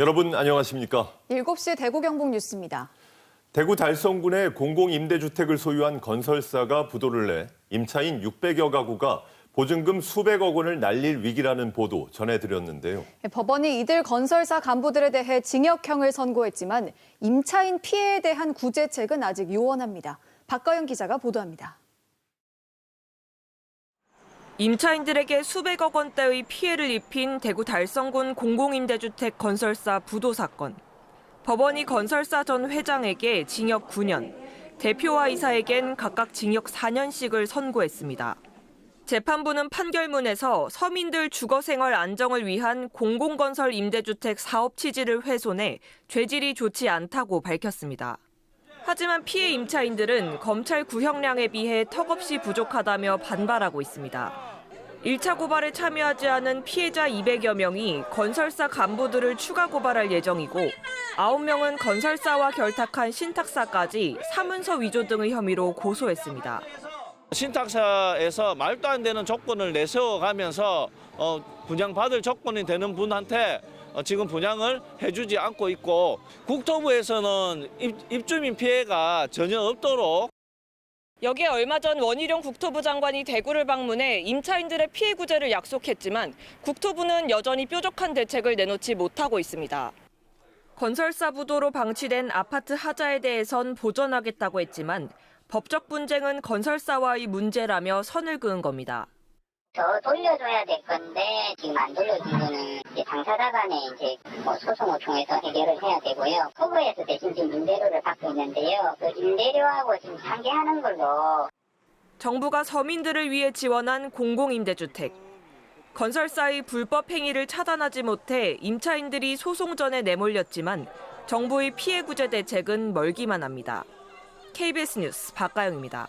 여러분 안녕하십니까? 7시 대구 경북 뉴스입니다. 대구 달성군의 공공임대주택을 소유한 건설사가 부도를 내 임차인 600여 가구가 보증금 수백억 원을 날릴 위기라는 보도 전해드렸는데요. 법원이 이들 건설사 간부들에 대해 징역형을 선고했지만 임차인 피해에 대한 구제책은 아직 요원합니다. 박가영 기자가 보도합니다. 임차인들에게 수백억 원대의 피해를 입힌 대구 달성군 공공임대주택 건설사 부도 사건. 법원이 건설사 전 회장에게 징역 9년, 대표와 이사에겐 각각 징역 4년씩을 선고했습니다. 재판부는 판결문에서 서민들 주거 생활 안정을 위한 공공건설 임대주택 사업 취지를 훼손해 죄질이 좋지 않다고 밝혔습니다. 하지만 피해 임차인들은 검찰 구형량에 비해 턱없이 부족하다며 반발하고 있습니다. 1차 고발에 참여하지 않은 피해자 200여 명이 건설사 간부들을 추가 고발할 예정이고 9명은 건설사와 결탁한 신탁사까지 사문서 위조 등의 혐의로 고소했습니다. 신탁사에서 말도 안 되는 조건을 내세워가면서 어, 분양받을 조건이 되는 분한테 어, 지금 분양을 해주지 않고 있고 국토부에서는 입, 입주민 피해가 전혀 없도록 여기에 얼마 전 원희룡 국토부 장관이 대구를 방문해 임차인들의 피해 구제를 약속했지만 국토부는 여전히 뾰족한 대책을 내놓지 못하고 있습니다. 건설사 부도로 방치된 아파트 하자에 대해선 보전하겠다고 했지만 법적 분쟁은 건설사와의 문제라며 선을 그은 겁니다. 더 돌려줘야 될 건데 지금 안 돌려주면은 이제 당사자 간에 이제 뭐 소송을 통해서 해결을 해야 되고요. 후보에서 대신 지금 임대료를 받고 있는데요. 그 임대료하고 지금 상계하는 걸로 정부가 서민들을 위해 지원한 공공임대주택. 건설사의 불법 행위를 차단하지 못해 임차인들이 소송전에 내몰렸지만 정부의 피해 구제 대책은 멀기만 합니다. KBS 뉴스 박가영입니다.